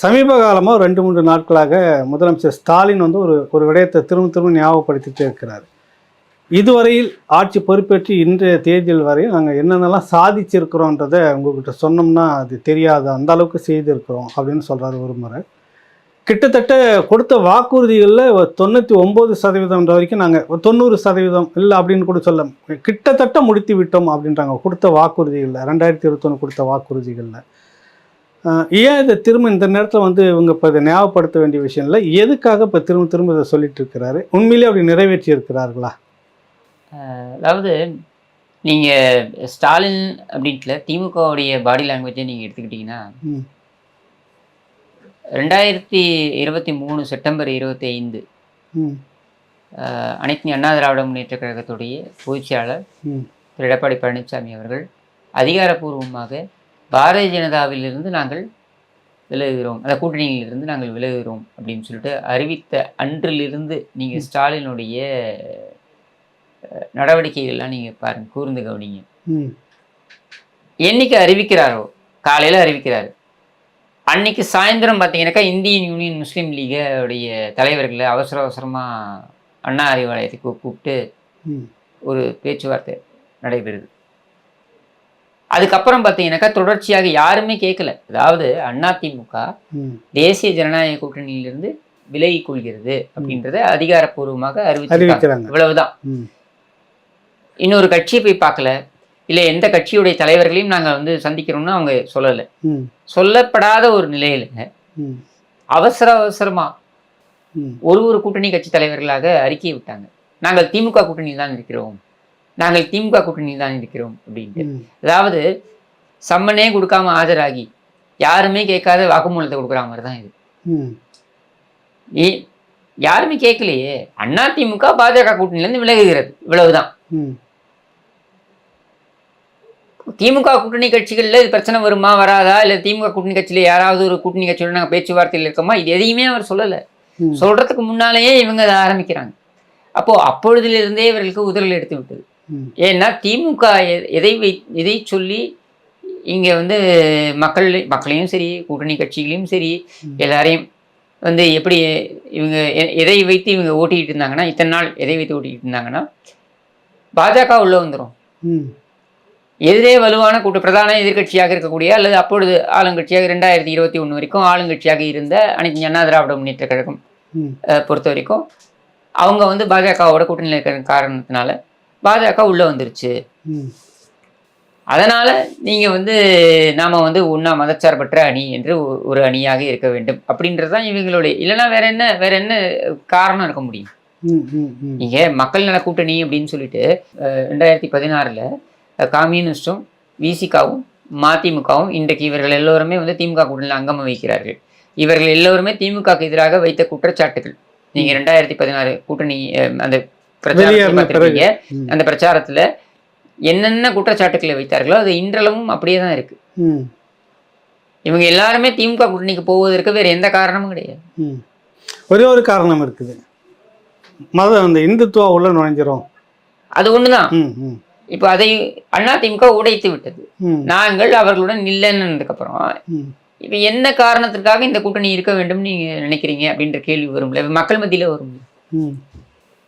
சமீப காலமாக ரெண்டு மூன்று நாட்களாக முதலமைச்சர் ஸ்டாலின் வந்து ஒரு ஒரு விடயத்தை திரும்ப திரும்ப ஞாபகப்படுத்திட்டே இருக்கிறார். இதுவரையில் ஆட்சி பொறுப்பேற்று இன்றைய தேதியில் வரை நாங்கள் என்னென்னலாம் சாதிச்சிருக்கிறோன்றதை உங்ககிட்ட சொன்னோம்னா அது தெரியாது. அந்த அளவுக்கு செய்திருக்கிறோம் அப்படின்னு சொல்கிறாரு ஒரு முறை. கிட்டத்தட்ட கொடுத்த வாக்குறுதிகளில் தொண்ணூற்றி ஒம்பது சதவீதம் வரைக்கும் நாங்கள் தொண்ணூறு சதவீதம் இல்லை அப்படின்னு கூட சொல்ல கிட்டத்தட்ட முடித்து விட்டோம் அப்படின்றாங்க. கொடுத்த வாக்குறுதிகளில் ரெண்டாயிரத்தி இருபத்தொன்று கொடுத்த வாக்குறுதிகளில். ஏன் இதை திரும்ப இந்த நேரத்தில் வந்து இவங்க இப்போ இதை ஞாபகப்படுத்த வேண்டிய விஷயம் இல்லை? எதுக்காக இப்போ திரும்ப திரும்ப இதை சொல்லிட்டு இருக்கிறாரு? உண்மையிலேயே அப்படி நிறைவேற்றி இருக்கிறார்களா? அதாவது நீங்கள் ஸ்டாலின் அப்படின்ட்டுல திமுகவுடைய பாடி லாங்குவேஜை நீங்கள் எடுத்துக்கிட்டிங்கன்னா ரெண்டாயிரத்தி இருபத்தி மூணு செப்டம்பர் இருபத்தி ஐந்து ம் அனைத்து அண்ணா திராவிட முன்னேற்ற கழகத்துடைய பொதுச்செயலாளர் ம். திரு எடப்பாடி பழனிசாமி அவர்கள் அதிகாரப்பூர்வமாக பாரதிய ஜனதாவிலிருந்து நாங்கள் விலகுகிறோம். அந்த கூட்டணியிலிருந்து நாங்கள் விலகுகிறோம் அப்படின்னு சொல்லிட்டு அறிவித்த அன்றிலிருந்து நீங்கள் ஸ்டாலினுடைய நடவடிக்கைகள்லாம் நீங்கள் பாருங்க கூர்ந்து கவனிங்க. என்னைக்கு அறிவிக்கிறாரோ காலையில் அறிவிக்கிறாரு. அன்னைக்கு சாயந்தரம் பார்த்தீங்கன்னாக்கா இந்தியன் யூனியன் முஸ்லீம் லீகோடைய தலைவர்களை அவசர அவசரமாக அண்ணா அறிவாலயத்துக்கு கூப்பிட்டு ஒரு பேச்சுவார்த்தை நடைபெறுது. அதுக்கப்புறம் பார்த்தீங்கன்னாக்கா தொடர்ச்சியாக யாருமே கேட்கல. அதாவது அதிமுக தேசிய ஜனநாயக கூட்டணியிலிருந்து விலகிக் கொள்கிறது அப்படின்றத அதிகாரப்பூர்வமாக அறிவிச்சிருக்காங்க. இவ்வளவுதான். இன்னொரு கட்சியை போய் பார்க்கல. இல்லை எந்த கட்சியுடைய தலைவர்களையும் நாங்கள் வந்து சந்திக்கிறோம்னு அவங்க சொல்லலை. சொல்லப்படாத ஒரு நிலையில அவசர அவசரமா ஒரு ஒரு கூட்டணி கட்சி தலைவர்களாக அறிக்கை விட்டாங்க. நாங்கள் திமுக கூட்டணியில் தான் இருக்கிறோம். நாங்கள் திமுக கூட்டணியில் தான் இருக்கிறோம் அப்படின்ட்டு. அதாவது சம்மனே கொடுக்காம ஆஜராகி யாருமே கேட்காத வாக்குமூலத்தை கொடுக்குற மாதிரி தான் இது. யாருமே கேட்கலையே. அண்ணா திமுக பாஜக கூட்டணியிலேருந்து விலகுகிறது. இவ்வளவுதான். திமுக கூட்டணி கட்சிகளில் இது பிரச்சனை வருமா வராதா? இல்லை திமுக கூட்டணி கட்சியில் யாராவது ஒரு கூட்டணி கட்சியோட நாங்கள் பேச்சுவார்த்தையில் இருக்கோமா? இது எதையுமே அவர் சொல்லலை. சொல்றதுக்கு முன்னாலேயே இவங்க அதை ஆரம்பிக்கிறாங்க. அப்போ அப்பொழுதிலிருந்தே இவர்களுக்கு உதறல் எடுத்து விட்டது. ஏன்னா திமுக எதை வை எதை சொல்லி இங்கே வந்து மக்கள் மக்களையும் சரி கூட்டணி கட்சிகளையும் சரி. எல்லாரையும் வந்து எப்படி இவங்க எதை வைத்து இவங்க ஓட்டிக்கிட்டு இருந்தாங்கன்னா இத்தனை நாள் எதை வைத்து ஓட்டிக்கிட்டு இருந்தாங்கன்னா பாஜக உள்ள வந்துடும் எதிரே வலுவான கூட்டு பிரதான எதிர்க்கட்சியாக இருக்கக்கூடிய அல்லது அப்பொழுது ஆளுங்கட்சியாக ரெண்டாயிரத்தி இருபத்தி ஒன்று வரைக்கும் ஆளுங்கட்சியாக இருந்த அனைத்து அண்ணா திராவிட முன்னேற்ற கழகம் பொறுத்த வரைக்கும் அவங்க வந்து பாஜகவோட கூட்டணியில் இருக்கிற காரணத்தினால பாஜக உள்ளே வந்துருச்சு. அதனால நீங்க வந்து நாம வந்து ஒன்றா மதச்சார்பற்ற அணி என்று ஒரு அணியாக இருக்க வேண்டும். அப்படின்றது தான் இவங்களுடைய இல்லைன்னா வேற என்ன வேற என்ன காரணம் இருக்க முடியும்? நீங்க மக்கள் நல கூட்டணி அப்படின்னு சொல்லிட்டு ரெண்டாயிரத்தி பதினாறுல கம்யூனிஸ்டும் விசிகாவும் மதிமுகவும் இன்றைக்கு இவர்கள் எல்லோருமே வந்து திமுக கூட்டணியில் அங்கம் வகிக்கிறார்கள் இவர்கள் எல்லோருமே திமுகவுக்கு எதிராக வைத்த குற்றச்சாட்டுகள். நீங்க ரெண்டாயிரத்தி பதினாறு கூட்டணி அந்த பிரச்சாரத்தை. அந்த பிரச்சாரத்துல என்னென்ன குற்றச்சாட்டுக்களை வைத்தார்களோ அது இன்றளவும் அப்படியே தான் இருக்கு. இவங்க எல்லாருமே திமுக கூட்டணிக்கு போவதற்கு வேற எந்த காரணமும் கிடையாது. ஒரே ஒரு காரணம் இருக்குது. மதம் அந்த இந்துத்துவா உள்ள நுழைஞ்சிரும். அது ஒண்ணுதான். இப்போ அதை அண்ணா திமுக உடைத்து விட்டது. நாங்கள் அவர்களுடன் இல்லைன்னதுக்கு அப்புறம் இப்போ என்ன காரணத்திற்காக இந்த கூட்டணி இருக்க வேண்டும் நீங்க நினைக்கிறீங்க அப்படின்ற கேள்வி வரும்ல? மக்கள் மத்தியில வரும்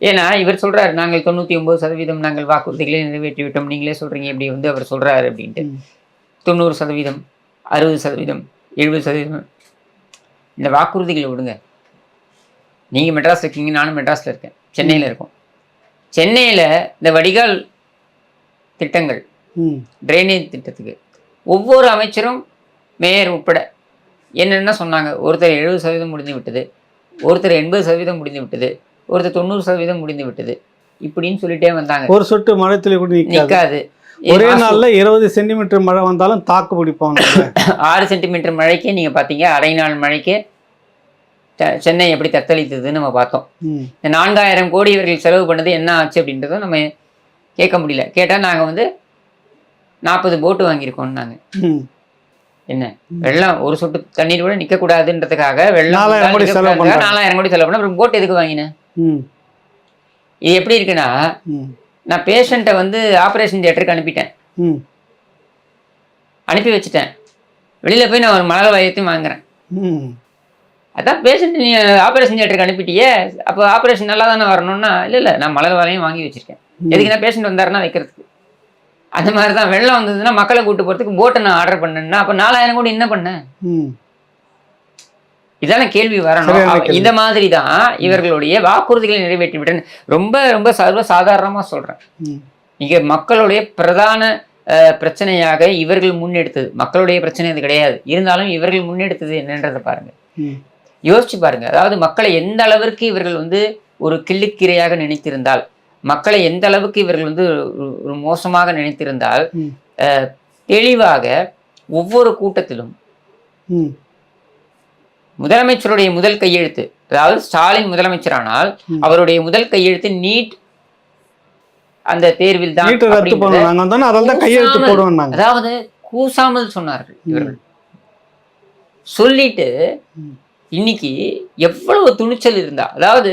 ஏன்னா இவர் சொல்றாரு நாங்கள் தொண்ணூத்தி ஒன்பது சதவீதம் நாங்கள் வாக்குறுதிகளை நிறைவேற்றி விட்டோம் நீங்களே சொல்றீங்க இப்படி வந்து அவர் சொல்றாரு அப்படின்ட்டு. தொண்ணூறு சதவீதம் அறுபது சதவீதம் எழுபது சதவீதம். இந்த வாக்குறுதிகளை விடுங்க. நீங்க மெட்ராஸ்ல இருக்கீங்க நானும் மெட்ராஸ்ல இருக்கேன். சென்னையில இருக்கோம். சென்னையில இந்த வடிகால் திட்டங்கள் ட்ரைனேஜ் திட்டத்துக்கு ஒவ்வொரு அமைச்சரும் மேயர் உட்பட என்னென்ன சொன்னாங்க? ஒருத்தர் எழுபது சதவீதம் முடிந்து விட்டது ஒருத்தர் எண்பது சதவீதம் முடிந்து விட்டது ஒருத்தர் தொண்ணூறு சதவீதம் முடிந்து விட்டது. இப்படின்னு சொல்லிட்டே வந்தாங்க. ஒரு சொட்டு மழை துளி கூட நிற்காது ஒரே நாள்ல இருபது சென்டிமீட்டர் மழை வந்தாலும் தாக்கு பிடிப்போம் நம்ம. ஆறு சென்டிமீட்டர் மழைக்கே நீங்க பாத்தீங்க அரை நாள் மழைக்கே சென்னை எப்படி தத்தளித்ததுன்னு நம்ம பார்த்தோம். இந்த நான்காயிரம் கோடி இவர்கள் செலவு பண்ணது என்ன ஆச்சு அப்படின்றத நம்ம கேட்க முடியல. கேட்டா நாங்க வந்து நாற்பது போட்டு வாங்கியிருக்கோம் நாங்க ம். என்ன? வெள்ளம் ஒரு சொட்டு தண்ணீர் கூட நிக்க கூடாதுன்றதுக்காக வெள்ளம் நாலாயிரம் கோடி செலவு பண்றாங்க. நாலாயிரம் கோடி செலவு பண்ண அப்புறம் போட் எதுக்கு வாங்கினேன் இது எப்படி இருக்குன்னா நான் பேஷண்ட்டை வந்து ஆப்ரேஷன் தியேட்டருக்கு அனுப்பிட்டேன். ம். அனுப்பி வச்சுட்டேன். வெளியில போய் நான் ஒரு மழை வயத்தையும் வாங்குறேன். ம். அதான் பேஷண்ட் நீ ஆப்ரேஷன் தியேட்டருக்கு அனுப்பிட்டியே அப்போ ஆப்ரேஷன் நல்லா தானே வரணும்னா இல்லை இல்லை நான் மலர் வலையும் வாங்கி வச்சிருக்கேன். எதுக்குன்னா பேஷண்ட் வந்தாருன்னா வைக்கிறதுக்கு. அந்த மாதிரி தான் வெள்ளம் வந்ததுன்னா மக்களை கூட்டு போகிறதுக்கு போட்டை நான் ஆர்டர் பண்ணேன்னா அப்போ நாலாயிரம் கோடி என்ன பண்ணேன்? ம் இதான கேள்வி வரணும். இந்த மாதிரி தான் இவர்களுடைய வாக்குறுதிகளை நிறைவேற்றி விட்டேன் ரொம்ப ரொம்ப சர்வ சாதாரணமாக சொல்கிறேன் இங்கே மக்களுடைய பிரதான பிரச்சனையாக இவர்கள் முன்னெடுத்தது. மக்களுடைய பிரச்சனை இது கிடையாது. இருந்தாலும் இவர்கள் முன்னெடுத்தது என்னன்றதை பாருங்க. யோசிச்சு பாருங்க. அதாவது மக்களை எந்த அளவிற்கு இவர்கள் வந்து ஒரு கிள்ளுக்கிரையாக நினைத்திருந்தால் மக்களை எந்த அளவுக்கு இவர்கள் வந்து ஒரு- மோசமாக நினைத்திருந்தால் தெளிவாக ஒவ்வொரு கூட்டத்திலும் முதலமைச்சருடைய முதல் கையெழுத்து. அதாவது ஸ்டாலின் முதலமைச்சரானால். அவருடைய முதல் கையெழுத்து நீட் அந்த தேர்வில் தான் அதாவது கூசாமல் சொன்னார்கள் இவர்கள். சொல்லிட்டு. இன்னைக்கு எவ்வளவு துணிச்சல் இருந்தா அதாவது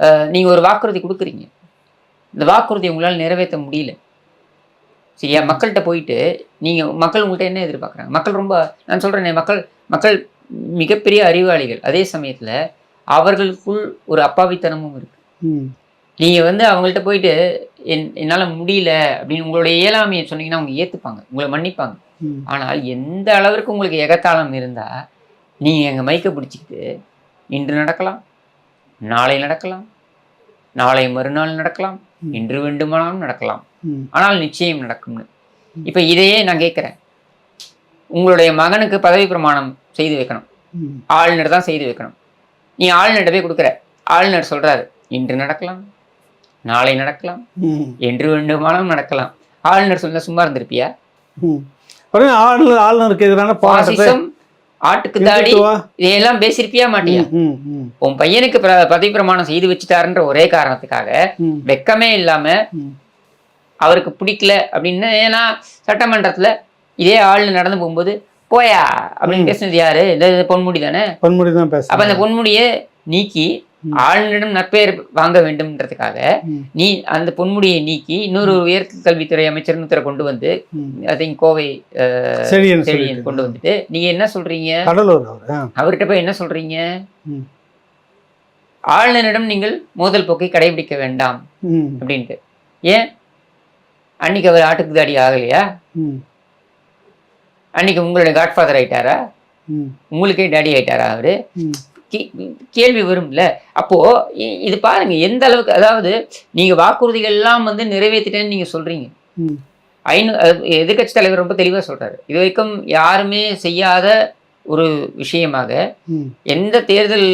அஹ், நீங்க ஒரு வாக்குறுதி கொடுக்குறீங்க. இந்த வாக்குறுதி உங்களால் நிறைவேற்ற முடியல. சரியா? மக்கள்கிட்ட போயிட்டு நீங்க மக்கள் உங்கள்கிட்ட என்ன எதிர்பார்க்குறாங்க? மக்கள் ரொம்ப நான் சொல்றேனே மக்கள் மக்கள் மிகப்பெரிய அறிவாளிகள். அதே சமயத்துல அவர்களுக்குள் ஒரு அப்பாவித்தனமும் இருக்கு. நீங்க வந்து அவங்கள்ட்ட போயிட்டு என் என்னால முடியல அப்படின்னு உங்களுடைய இயலாமையை சொன்னீங்கன்னா அவங்க ஏத்துப்பாங்க. உங்களை மன்னிப்பாங்க. ஆனால் எந்த அளவிற்கு உங்களுக்கு எகத்தாளம் இருந்தா நீங்க எங்க மைக்கை பிடிச்சிக்கிட்டு இன்று நடக்கலாம் நாளை நடக்கலாம் நாளை மறுநாள் நடக்கலாம். இன்று வேண்டுமானாலும் நடக்கலாம். ஆனால் நிச்சயம் நடக்கும்னு. இப்ப இதையே நான் கேட்குறேன் உங்களுடைய மகனுக்கு பதவி பிரமாணம் செய்து வைக்கணும். ஆளுநர் தான் செய்து வைக்கணும். நீ ஆளுநர்கிட்ட போய் கொடுக்குற. ஆளுநர் சொல்றாரு இன்று நடக்கலாம் நாளை நடக்கலாம் என்று வேண்டுமானாலும் நடக்கலாம். ஆளுநர் சொல்ல சும்மா இருந்திருப்பியா? ஆளுநர் ஆளுநருக்கு எதிரான பாசிசம் ஆட்டுக்கு தாடி இதையெல்லாம் பேசியிருப்பியா மாட்டியா? உன் பையனுக்கு பதவி பிரமாணம் செய்து வச்சுட்டாருன்ற ஒரே காரணத்துக்காக வெக்கமே இல்லாம அவருக்கு பிடிக்கல அப்படின்னு ஏன்னா சட்டமன்றத்துல இதே ஆள் நடந்து போகும்போது போயா? அப்படின்னு. பேசுனது யாரு? இந்த பொன்முடி தானே? பொன்முடி தான் அப்ப அந்த பொன்முடியை நீக்கி. ஆளுநரிடம் நற்பெயர் வாங்க வேண்டும்ன்றதுக்காக நீ அந்த பொன்முடியை நீக்கி இன்னொரு உயர்கல்வித்துறை ஒருத்தரை கொண்டு வந்து ஐ திங்க் கோவை செழியன் கொண்டு வந்துட்டு நீங்க என்ன சொல்றீங்க? அவர்கிட்ட போய் என்ன சொல்றீங்க. ஆளுநரிடம் நீங்கள் மோதல் போக்கை கடைபிடிக்க வேண்டாம் அப்படின்ட்டு. ஏன்? அன்னைக்கு அவர் ஆட்டுக்கு தாடி ஆகலையா? அன்னைக்கு உங்களுடைய காட்ஃபாதர் ஆயிட்டாரா? உங்களுக்கே டாடி ஆயிட்டாரா அவரு? கேள்வி வரும்ல. அப்போ இது பாருங்க எந்த அளவுக்கு அதாவது நீங்க வாக்குறுதிகள் எல்லாம் வந்து நிறைவேற்றிட்டேன்னு நீங்க சொல்றீங்க. ஐநூ எதிர்கட்சி தலைவர் ரொம்ப தெளிவா சொல்றாரு. இது வரைக்கும் யாருமே செய்யாத ஒரு விஷயமாக எந்த தேர்தல்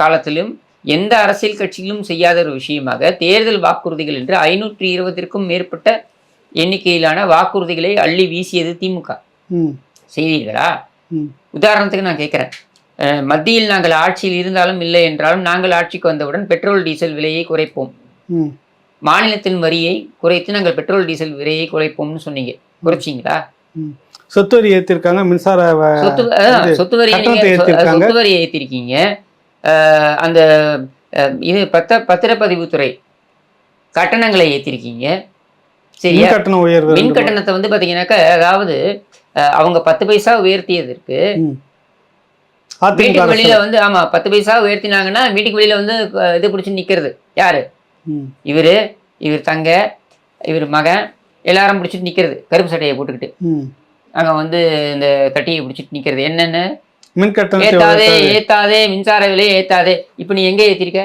காலத்திலும் எந்த அரசியல் கட்சியிலும் செய்யாத ஒரு விஷயமாக தேர்தல் வாக்குறுதிகள் என்று ஐநூற்றி இருபதிற்கும் மேற்பட்ட எண்ணிக்கையிலான வாக்குறுதிகளை அள்ளி வீசியது திமுக. செய்தீர்களா? உதாரணத்துக்கு நான் கேட்குறேன். மத்தியில் நாங்கள் ஆட்சியில் இருந்தாலும் இல்லை என்றாலும் நாங்கள் ஆட்சிக்கு வந்தவுடன் பெட்ரோல் டீசல் விலையை குறைப்போம். மாநிலத்தின் வரியை குறைத்து நாங்கள் பெட்ரோல் டீசல் விலையை குறைப்போம்னு சொன்னீங்க. குறைச்சிங்களா? சொத்து வரி ஏற்றிருக்காங்க மின்சார சொத்து சொத்து வரி. சொத்து வரி ஏற்றிருக்கீங்க அந்த இது பத்த பத்திரப்பதிவுத்துறை கட்டணங்களை ஏற்றிருக்கீங்க சரியா மின் கட்டண உயர்வு மின் கட்டணத்தை வந்து பாத்தீங்கன்னாக்கா அதாவது அவங்க பத்து பைசா உயர்த்தியதற்கு ம். அதிமுக வீட்டுக்கு வெளியில வந்து ஆமா பத்து பைசா உயர்த்தினாங்கன்னா வீட்டுக்கு வெளியில வந்து இது பிடிச்சி நிக்கிறது. யாரு? இவரு இவர் தங்க இவர் மகன் எல்லாரும் பிடிச்சிட்டு நிக்கிறது. கருப்பு சட்டையை போட்டுக்கிட்டு. அங்க வந்து இந்த தட்டியை பிடிச்சிட்டு நிக்கிறது. என்னென்ன? ஏத்தாதே. ஏத்தாதே மின்சார விலையை ஏத்தாதே. இப்போ நீ எங்க ஏத்திருக்க?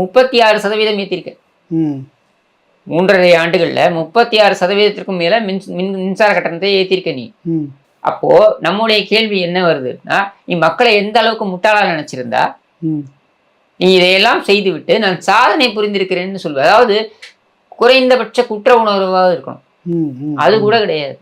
முப்பத்தி ஆறு சதவீதம் ஏத்திருக்க. மூன்றரை ஆண்டுகள்ல முப்பத்தி ஆறு சதவீதத்திற்கும் மேல மின் மின் மின்சார கட்டணத்தை ஏத்திருக்க நீ. அப்போ நம்முடைய கேள்வி என்ன வருதுன்னா நீ மக்களை எந்த அளவுக்கு முட்டாளா நினைச்சிருந்தா நீ இதையெல்லாம் செய்துவிட்டு நான் சாதனை புரிந்திருக்கிறேன்னு சொல்வேன் அதாவது குறைந்தபட்ச குற்ற உணர்வாக இருக்கணும். அது கூட கிடையாது.